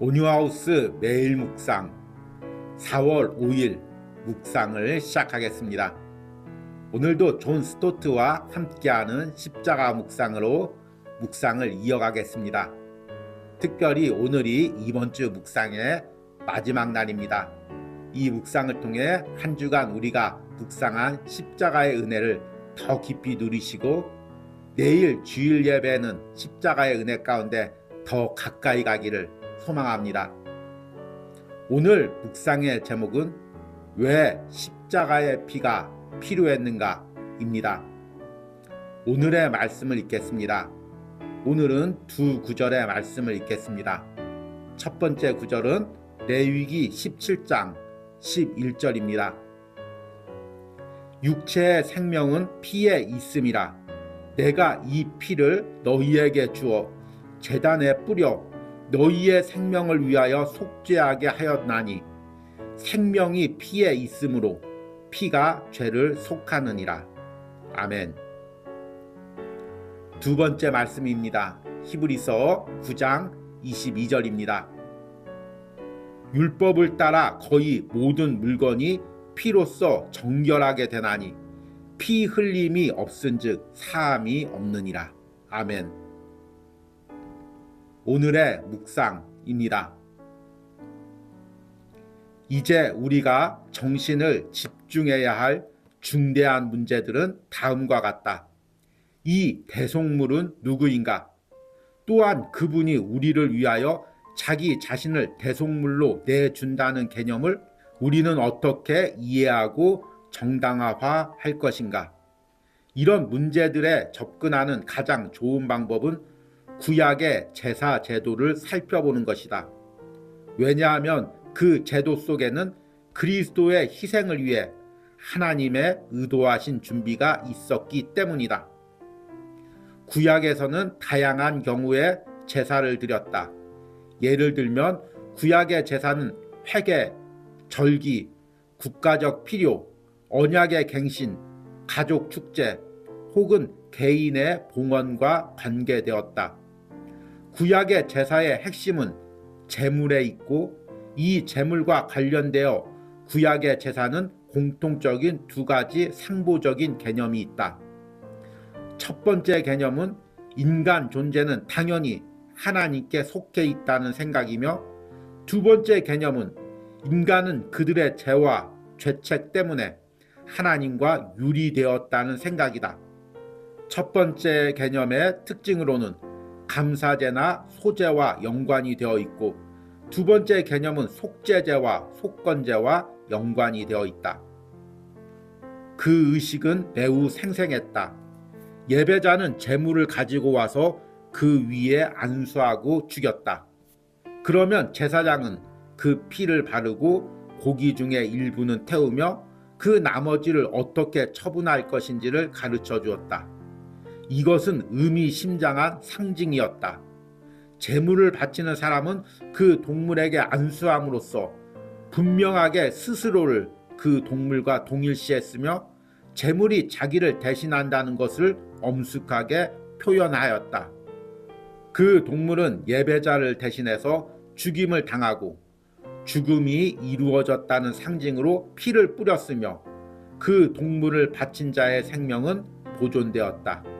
온유하우스 매일 묵상 4월 5일 묵상을 시작하겠습니다. 오늘도 존 스토트와 함께하는 십자가 묵상으로 묵상을 이어가겠습니다. 특별히 오늘이 이번 주 묵상의 마지막 날입니다. 이 묵상을 통해 한 주간 우리가 묵상한 십자가의 은혜를 더 깊이 누리시고 내일 주일 예배는 십자가의 은혜 가운데 더 가까이 가기를 소망합니다. 오늘 묵상의 제목은 왜 십자가의 피가 필요했는가 입니다. 오늘의 말씀을 읽겠습니다. 오늘은 두 구절의 말씀을 읽겠습니다. 첫 번째 구절은 레위기 17장 11절입니다. 육체의 생명은 피에 있음이라 내가 이 피를 너희에게 주어 재단에 뿌려 너희의 생명을 위하여 속죄하게 하였나니 생명이 피에 있으므로 피가 죄를 속하느니라. 아멘. 두 번째 말씀입니다. 히브리서 9장 22절입니다. 율법을 따라 거의 모든 물건이 피로써 정결하게 되나니 피 흘림이 없은즉 사함이 없느니라. 아멘. 오늘의 묵상입니다. 이제 우리가 정신을 집중해야 할 중대한 문제들은 다음과 같다. 이 대속물은 누구인가? 또한 그분이 우리를 위하여 자기 자신을 대속물로 내준다는 개념을 우리는 어떻게 이해하고 정당화할 것인가? 이런 문제들에 접근하는 가장 좋은 방법은 구약의 제사 제도를 살펴보는 것이다. 왜냐하면 그 제도 속에는 그리스도의 희생을 위해 하나님의 의도하신 준비가 있었기 때문이다. 구약에서는 다양한 경우에 제사를 드렸다. 예를 들면 구약의 제사는 회개, 절기, 국가적 필요, 언약의 갱신, 가족 축제 혹은 개인의 봉헌과 관계되었다. 구약의 제사의 핵심은 재물에 있고 이 재물과 관련되어 구약의 제사는 공통적인 두 가지 상보적인 개념이 있다. 첫 번째 개념은 인간 존재는 당연히 하나님께 속해 있다는 생각이며 두 번째 개념은 인간은 그들의 죄와 죄책 때문에 하나님과 유리되었다는 생각이다. 첫 번째 개념의 특징으로는 감사제나 소제와 연관이 되어 있고 두 번째 개념은 속죄제와 속건제와 연관이 되어 있다. 그 의식은 매우 생생했다. 예배자는 재물을 가지고 와서 그 위에 안수하고 죽였다. 그러면 제사장은 그 피를 바르고 고기 중에 일부는 태우며 그 나머지를 어떻게 처분할 것인지를 가르쳐 주었다. 이것은 의미심장한 상징이었다. 재물을 바치는 사람은 그 동물에게 안수함으로써 분명하게 스스로를 그 동물과 동일시했으며 재물이 자기를 대신한다는 것을 엄숙하게 표현하였다. 그 동물은 예배자를 대신해서 죽임을 당하고 죽음이 이루어졌다는 상징으로 피를 뿌렸으며 그 동물을 바친 자의 생명은 보존되었다.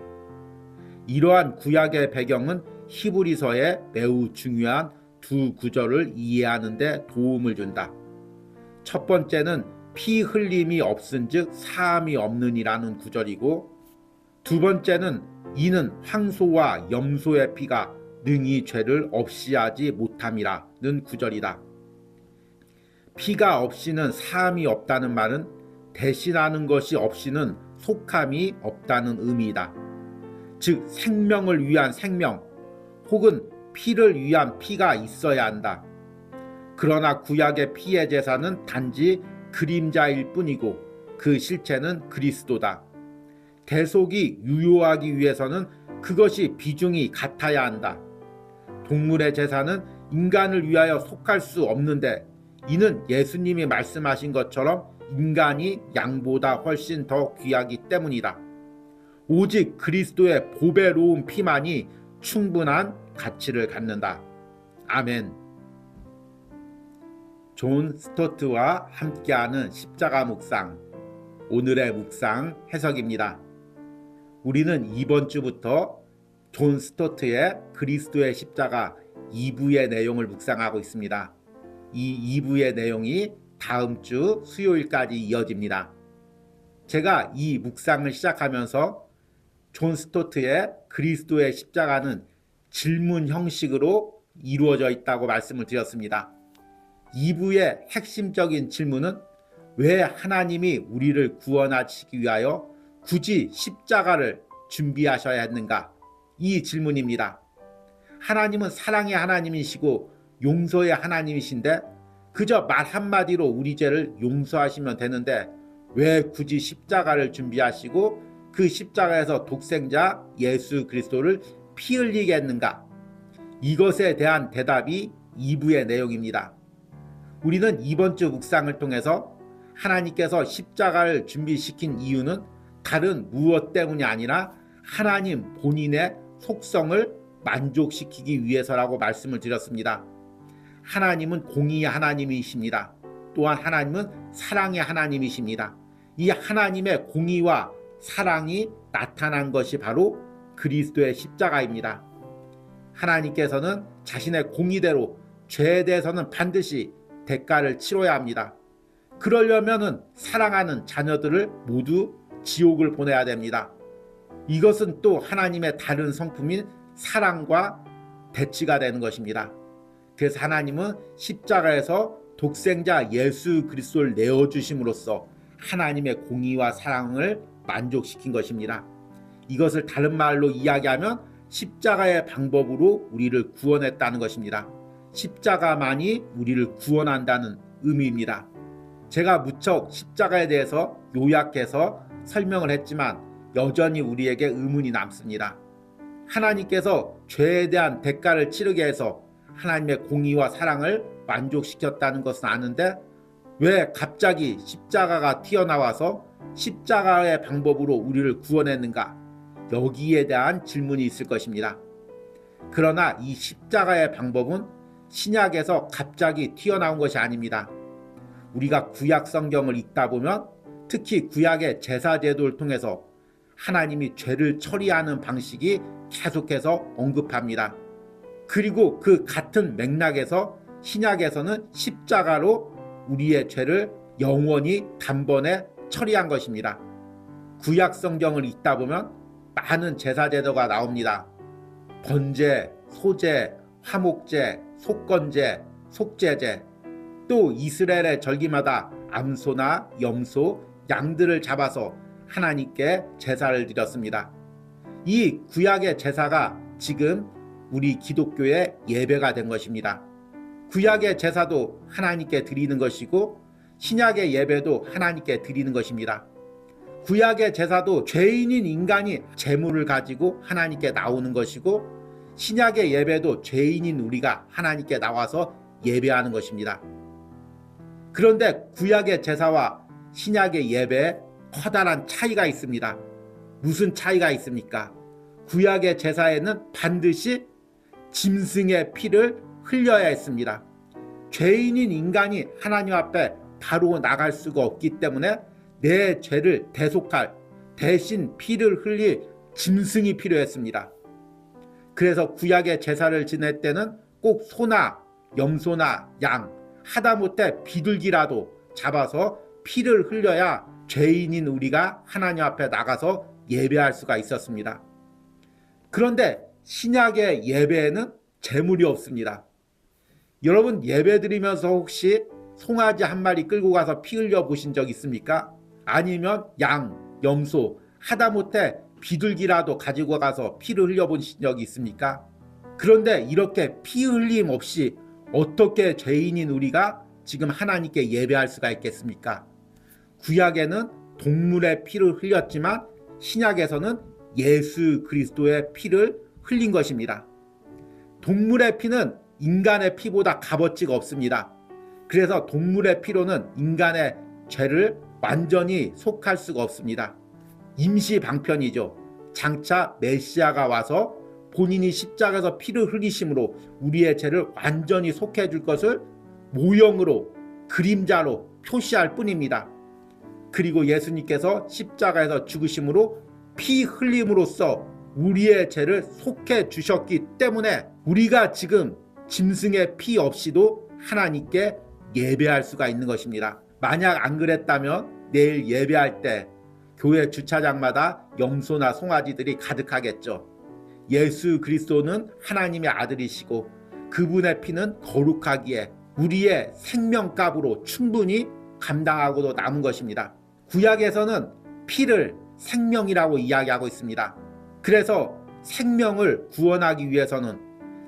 이러한 구약의 배경은 히브리서의 매우 중요한 두 구절을 이해하는 데 도움을 준다. 첫 번째는 피 흘림이 없은즉 사함이 없느니라는 구절이고 두 번째는 이는 황소와 염소의 피가 능히 죄를 없이 하지 못함이라는 구절이다. 피가 없이는 사함이 없다는 말은 대신하는 것이 없이는 속함이 없다는 의미이다. 즉 생명을 위한 생명 혹은 피를 위한 피가 있어야 한다. 그러나 구약의 피의 제사는 단지 그림자일 뿐이고 그 실체는 그리스도다. 대속이 유효하기 위해서는 그것이 비중이 같아야 한다. 동물의 제사는 인간을 위하여 속할 수 없는데 이는 예수님이 말씀하신 것처럼 인간이 양보다 훨씬 더 귀하기 때문이다. 오직 그리스도의 보배로운 피만이 충분한 가치를 갖는다. 아멘. 존 스토트와 함께하는 십자가 묵상 오늘의 묵상 해석입니다. 우리는 이번 주부터 존 스토트의 그리스도의 십자가 2부의 내용을 묵상하고 있습니다. 이 2부의 내용이 다음 주 수요일까지 이어집니다. 제가 이 묵상을 시작하면서 존 스토트의 그리스도의 십자가는 질문 형식으로 이루어져 있다고 말씀을 드렸습니다. 2부의 핵심적인 질문은 왜 하나님이 우리를 구원하시기 위하여 굳이 십자가를 준비하셔야 했는가? 이 질문입니다. 하나님은 사랑의 하나님이시고 용서의 하나님이신데 그저 말 한마디로 우리 죄를 용서하시면 되는데 왜 굳이 십자가를 준비하시고 그 십자가에서 독생자 예수 그리스도를 피 흘리게 했는가? 이것에 대한 대답이 2부의 내용입니다. 우리는 이번 주 묵상을 통해서 하나님께서 십자가를 준비시킨 이유는 다른 무엇 때문이 아니라 하나님 본인의 속성을 만족시키기 위해서라고 말씀을 드렸습니다. 하나님은 공의의 하나님이십니다. 또한 하나님은 사랑의 하나님이십니다. 이 하나님의 공의와 사랑이 나타난 것이 바로 그리스도의 십자가입니다. 하나님께서는 자신의 공의대로 죄에 대해서는 반드시 대가를 치러야 합니다. 그러려면은 사랑하는 자녀들을 모두 지옥을 보내야 됩니다. 이것은 또 하나님의 다른 성품인 사랑과 대치가 되는 것입니다. 그래서 하나님은 십자가에서 독생자 예수 그리스도를 내어 주심으로써 하나님의 공의와 사랑을 만족시킨 것입니다. 이것을 다른 말로 이야기하면 십자가의 방법으로 우리를 구원했다는 것입니다. 십자가만이 우리를 구원한다는 의미입니다. 제가 무척 십자가에 대해서 요약해서 설명을 했지만 여전히 우리에게 의문이 남습니다. 하나님께서 죄에 대한 대가를 치르게 해서 하나님의 공의와 사랑을 만족시켰다는 것은 아는데 왜 갑자기 십자가가 튀어나와서 십자가의 방법으로 우리를 구원했는가? 여기에 대한 질문이 있을 것입니다. 그러나 이 십자가의 방법은 신약에서 갑자기 튀어나온 것이 아닙니다. 우리가 구약 성경을 읽다 보면 특히 구약의 제사 제도를 통해서 하나님이 죄를 처리하는 방식이 계속해서 언급합니다. 그리고 그 같은 맥락에서 신약에서는 십자가로 우리의 죄를 영원히 단번에 처리한 것입니다. 구약 성경을 읽다 보면 많은 제사 제도가 나옵니다. 번제, 소제, 화목제, 속건제, 속제제, 또 이스라엘의 절기마다 암소나 염소, 양들을 잡아서 하나님께 제사를 드렸습니다. 이 구약의 제사가 지금 우리 기독교의 예배가 된 것입니다. 구약의 제사도 하나님께 드리는 것이고 신약의 예배도 하나님께 드리는 것입니다. 구약의 제사도 죄인인 인간이 재물을 가지고 하나님께 나오는 것이고 신약의 예배도 죄인인 우리가 하나님께 나와서 예배하는 것입니다. 그런데 구약의 제사와 신약의 예배에 커다란 차이가 있습니다. 무슨 차이가 있습니까? 구약의 제사에는 반드시 짐승의 피를 흘려야 했습니다. 죄인인 인간이 하나님 앞에 바로 나갈 수가 없기 때문에 내 죄를 대속할 대신 피를 흘릴 짐승이 필요했습니다. 그래서 구약의 제사를 지낼 때는 꼭 소나 염소나 양 하다못해 비둘기라도 잡아서 피를 흘려야 죄인인 우리가 하나님 앞에 나가서 예배할 수가 있었습니다. 그런데 신약의 예배에는 재물이 없습니다. 여러분 예배 드리면서 혹시 송아지 한 마리 끌고 가서 피 흘려 보신 적 있습니까? 아니면 양, 염소, 하다못해 비둘기라도 가지고 가서 피를 흘려 보신 적이 있습니까? 그런데 이렇게 피 흘림 없이 어떻게 죄인인 우리가 지금 하나님께 예배할 수가 있겠습니까? 구약에는 동물의 피를 흘렸지만 신약에서는 예수 그리스도의 피를 흘린 것입니다. 동물의 피는 인간의 피보다 값어치가 없습니다. 그래서 동물의 피로는 인간의 죄를 완전히 속할 수가 없습니다. 임시 방편이죠. 장차 메시아가 와서 본인이 십자가에서 피를 흘리심으로 우리의 죄를 완전히 속해 줄 것을 모형으로 그림자로 표시할 뿐입니다. 그리고 예수님께서 십자가에서 죽으심으로 피 흘림으로써 우리의 죄를 속해 주셨기 때문에 우리가 지금 짐승의 피 없이도 하나님께 예배할 수가 있는 것입니다. 만약 안 그랬다면 내일 예배할 때 교회 주차장마다 염소나 송아지들이 가득하겠죠. 예수 그리스도는 하나님의 아들이시고 그분의 피는 거룩하기에 우리의 생명값으로 충분히 감당하고도 남은 것입니다. 구약에서는 피를 생명이라고 이야기하고 있습니다. 그래서 생명을 구원하기 위해서는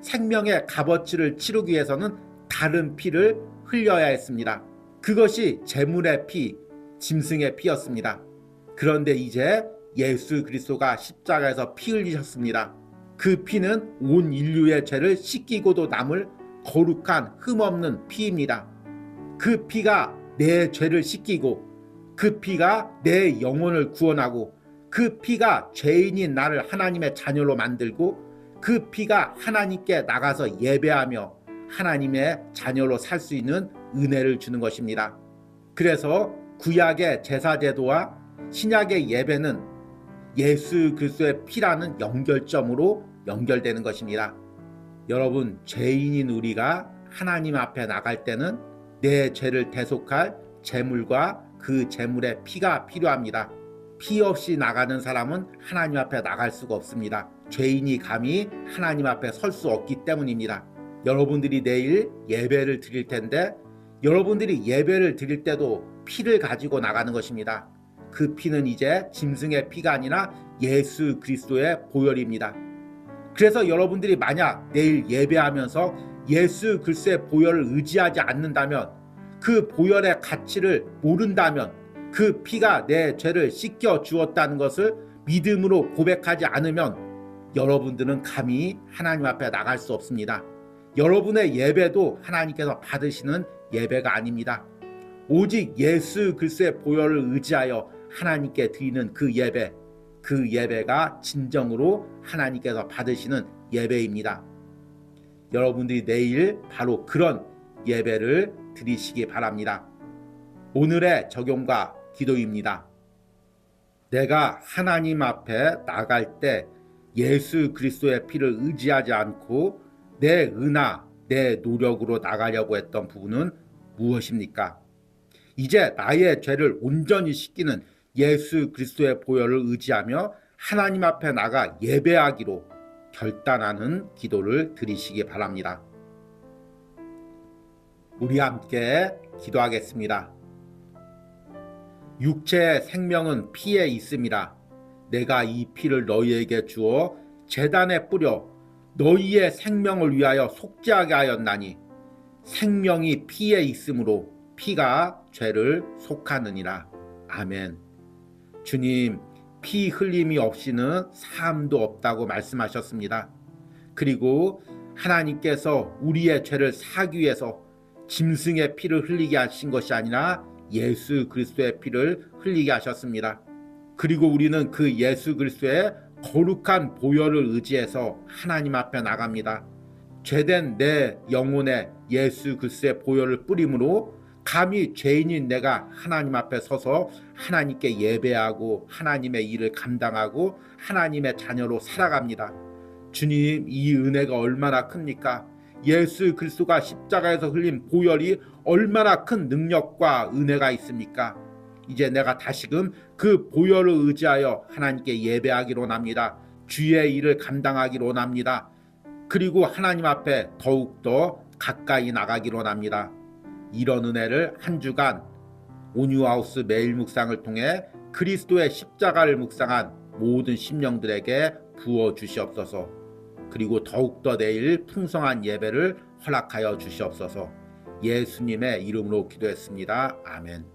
생명의 값어치를 치르기 위해서는 다른 피를 흘려야 했습니다. 그것이 제물의 피, 짐승의 피였습니다. 그런데 이제 예수 그리스도가 십자가에서 피 흘리셨습니다. 그 피는 온 인류의 죄를 씻기고도 남을 거룩한 흠없는 피입니다. 그 피가 내 죄를 씻기고 그 피가 내 영혼을 구원하고 그 피가 죄인인 나를 하나님의 자녀로 만들고 그 피가 하나님께 나가서 예배하며 하나님의 자녀로 살 수 있는 은혜를 주는 것입니다. 그래서 구약의 제사 제도와 신약의 예배는 예수 그리스도의 피라는 연결점으로 연결되는 것입니다. 여러분 죄인인 우리가 하나님 앞에 나갈 때는 내 죄를 대속할 제물과 그 제물의 피가 필요합니다. 피 없이 나가는 사람은 하나님 앞에 나갈 수가 없습니다. 죄인이 감히 하나님 앞에 설 수 없기 때문입니다. 여러분들이 내일 예배를 드릴 텐데 여러분들이 예배를 드릴 때도 피를 가지고 나가는 것입니다. 그 피는 이제 짐승의 피가 아니라 예수 그리스도의 보혈입니다. 그래서 여러분들이 만약 내일 예배하면서 예수 그리스도의 보혈을 의지하지 않는다면 그 보혈의 가치를 모른다면 그 피가 내 죄를 씻겨 주었다는 것을 믿음으로 고백하지 않으면 여러분들은 감히 하나님 앞에 나갈 수 없습니다. 여러분의 예배도 하나님께서 받으시는 예배가 아닙니다. 오직 예수 그리스도의 보혈을 의지하여 하나님께 드리는 그 예배, 그 예배가 진정으로 하나님께서 받으시는 예배입니다. 여러분들이 내일 바로 그런 예배를 드리시기 바랍니다. 오늘의 적용과 기도입니다. 내가 하나님 앞에 나갈 때 예수 그리스도의 피를 의지하지 않고 내 은하, 내 노력으로 나가려고 했던 부분은 무엇입니까? 이제 나의 죄를 온전히 씻기는 예수 그리스도의 보혈을 의지하며 하나님 앞에 나가 예배하기로 결단하는 기도를 드리시기 바랍니다. 우리 함께 기도하겠습니다. 육체의 생명은 피에 있음이라 내가 이 피를 너희에게 주어 재단에 뿌려 너희의 생명을 위하여 속죄하게 하였나니 생명이 피에 있으므로 피가 죄를 속하느니라. 아멘. 주님, 피 흘림이 없이는 삶도 없다고 말씀하셨습니다. 그리고 하나님께서 우리의 죄를 사기 위해서 짐승의 피를 흘리게 하신 것이 아니라 예수 그리스도의 피를 흘리게 하셨습니다. 그리고 우리는 그 예수 그리스도의 거룩한 보혈을 의지해서 하나님 앞에 나갑니다. 죄된 내 영혼에 예수 그리스도의 보혈을 뿌림으로 감히 죄인인 내가 하나님 앞에 서서 하나님께 예배하고 하나님의 일을 감당하고 하나님의 자녀로 살아갑니다. 주님 이 은혜가 얼마나 큽니까? 예수 그리스도가 십자가에서 흘린 보혈이 얼마나 큰 능력과 은혜가 있습니까? 이제 내가 다시금 그 보혈을 의지하여 하나님께 예배하기로 납니다. 주의 일을 감당하기로 납니다. 그리고 하나님 앞에 더욱더 가까이 나가기로 납니다. 이런 은혜를 한 주간 온유하우스 매일 묵상을 통해 그리스도의 십자가를 묵상한 모든 심령들에게 부어 주시옵소서. 그리고 더욱더 내일 풍성한 예배를 허락하여 주시옵소서. 예수님의 이름으로 기도했습니다. 아멘.